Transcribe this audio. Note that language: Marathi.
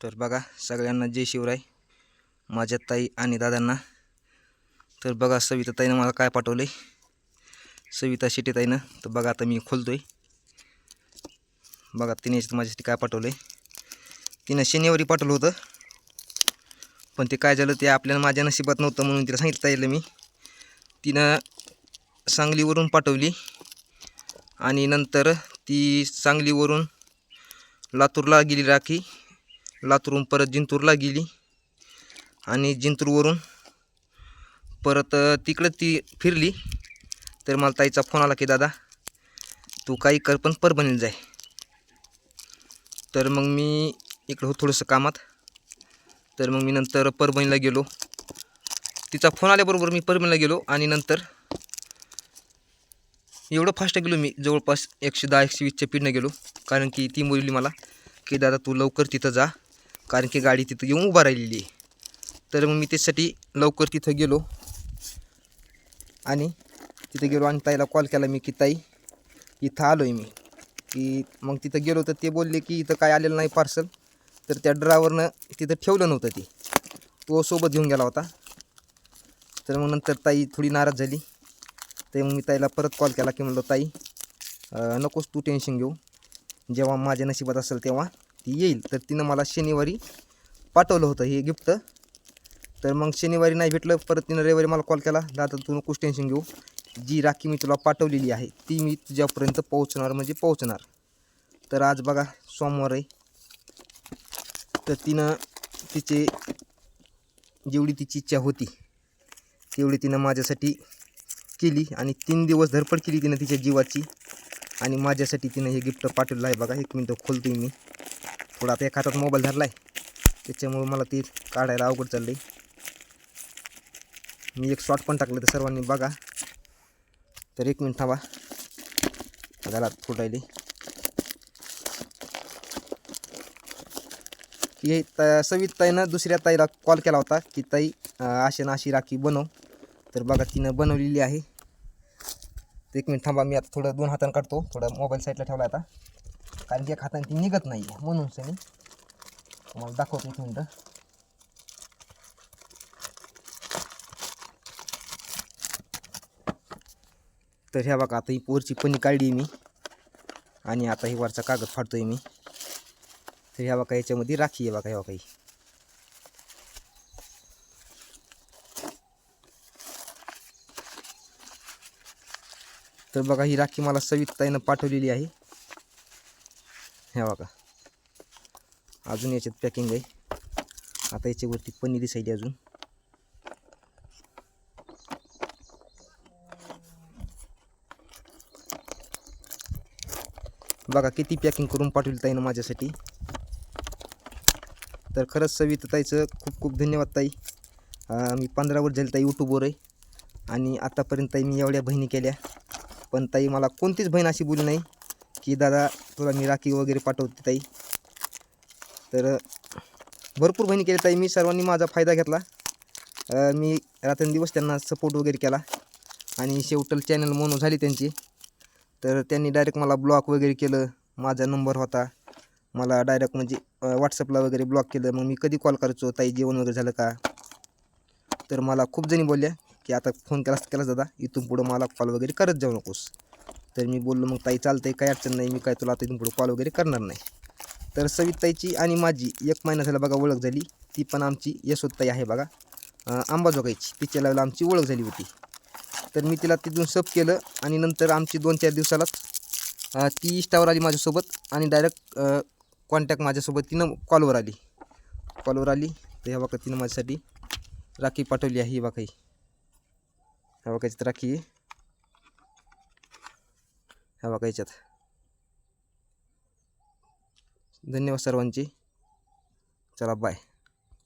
तर बघा सगळ्यांना जय शिवराय माझ्या ताई आणि दादांना. तर बघा सविता ताईनं मला काय पाठवलं आहे सविता शेटे ताईनं. तर बघा आता मी खोलतो आहे बघा तिने माझ्यासाठी काय पाठवलं आहे तिनं शनिवारी पाठवलं होतं. पण ते काय झालं ते आपल्याला माझ्या नशिबात नव्हतं म्हणून तिला सांगितलं ताईला मी. तिनं सांगलीवरून पाठवली. आणि नंतर ती सांगलीवरून लातूरला गेली राखी. लातूरून परत जिंतूरला गेली. आणि जिंतूरवरून परत तिकडं ती फिरली. तर मला ताईचा फोन आला की दादा तू काही कर पण परभणीला जाय. तर मग मी इकडं हो थोडंसं कामात. तर मग मी नंतर परभणीला गेलो. तिचा फोन आल्याबरोबर मी परभणीला गेलो. आणि नंतर एवढं फास्ट गेलो मी जवळपास एकशे दहा एकशे वीसच्या स्पीडनं गेलो. कारण की ती बोलली मला की दादा तू लवकर तिथं जा. कारण की गाडी तिथं येऊन उभा राहिलेली आहे. तर मग मी त्याच्यासाठी लवकर तिथं गेलो. आणि तिथं गेलो आणि ताईला कॉल केला मी की ताई इथं आलो आहे मी. की मग तिथं गेलो तर ते बोलले की इथं काय आलेलं नाही पार्सल तर त्या ड्रायव्हरनं तिथं ठेवलं नव्हतं ते. तो सोबत घेऊन गेला होता. तर मग नंतर ताई थोडी नाराज झाली. तर मग मी ताईला परत कॉल केला की म्हणलो ताई नकोस तू टेन्शन घेऊ. जेव्हा माझ्या नशिबात असेल तेव्हा ती येईल. तर तिनं मला शनिवारी पाठवलं होतं हे गिफ्ट. तर मग शनिवारी नाही भेटलं परत तिनं रविवारी मला कॉल. केला दादा तू नकोच टेन्शन घेऊ. जी राखी मी तुला पाठवलेली आहे ती मी तुझ्यापर्यंत पोहोचणार म्हणजे पोहोचणार. तर आज बघा सोमवार आहे. तर तिनं तिचे जेवढी तिची इच्छा होती तेवढी तिनं माझ्यासाठी केली. आणि तीन दिवस धडपड केली तिनं तिच्या जीवाची. आणि माझ्यासाठी तिनं हे गिफ्ट पाठवलं आहे बघा. एक मिनटं खोलतोय मी. थोडा आता एक हातात मोबाईल धरला आहे त्याच्यामुळं मला ते काढायला अवघड चाललं आहे मी एक शॉट पण टाकलं तर सर्वांनी बघा. तर एक मिनिट थांबा. त्याला फुटायली हे त सवित ताईनं दुसऱ्या ताईला कॉल केला होता की ताई अं, अशी ना अशी राखी बनव. तर बघा तिनं बनवलेली आहे. एक मिनिट थांबा मी आता थोडं दोन हातानं काढतो. थोडं मोबाईल साईडला ठेवला आता. कारण की एक हाताने ती निघत नाही आहे म्हणून सनी तुम्हाला दाखवतो एक मिनटं. तर ह्या बघा आता ही पोरची पणी काढली मी. आणि आता ही वरचा कागद फाडतोय मी. तर ह्या बघा याच्यामध्ये राखी आहे बघा ह्या बघा ही. तर बघा ही राखी मला सविताईनं पाठवलेली आहे. ह्या बघा. अजून याच्यात पॅकिंग आहे. आता याच्यावरती पन्नी दिसायली अजून. बघा किती पॅकिंग करून पाठवली ताईनं माझ्यासाठी. तर खरंच सविता ताईचं खूप खूप धन्यवाद ताई. मी पंधरा वर्ष झाली ताई यूट्यूबवर आहे. आणि आतापर्यंत ताई मी एवढ्या बहिणी केल्या. पण ताई मला कोणतीच बहीण अशी बोलली नाही. की दादा तुला मी राखी वगैरे पाठवते ताई. तर भरपूर बहिणी केली ताई. मी सर्वांनी माझा फायदा घेतला. मी रात्रंदिवस त्यांना सपोर्ट वगैरे केला. आणि शेवटल चॅनल म्हणून झाली त्यांची. तर त्यांनी डायरेक्ट मला ब्लॉक वगैरे केलं. माझा नंबर होता. मला डायरेक्ट म्हणजे व्हॉट्सअपला वगैरे ब्लॉक केलं. मग मी कधी कॉल करायचो? ताई जेवण वगैरे झालं का? तर मला खूप जणी बोलल्या की आता फोन केलास केलास दादा. इथून पुढं मला कॉल वगैरे करत जाऊ नकोस. तर मी बोललो मग ताई चालतंय काही अडचण नाही मी काय तुला आता इथून पुढं कॉल वगैरे करणार नाही. तर सविताईची आणि माझी एक महिना झाला बघा ओळख झाली ती पण आमची यशोदताई आहे बघा. आंबाजोगाईची तिच्या लावला आमची ओळख झाली होती. तर मी तिला तिथून सब केलं आणि नंतर आमची दोन चार दिवसालाच ती इष्टावर आली माझ्यासोबत आणि डायरेक्ट कॉन्टॅक्ट माझ्यासोबत तिनं कॉलवर आली. कॉलवर आली तर ह्या बाका तिनं माझ्यासाठी राखी पाठवली आहे ही बाकाई ह्या बाकाची राखी आहे. ह्या कायच्यात धन्यवाद सर्वांची. चला बाय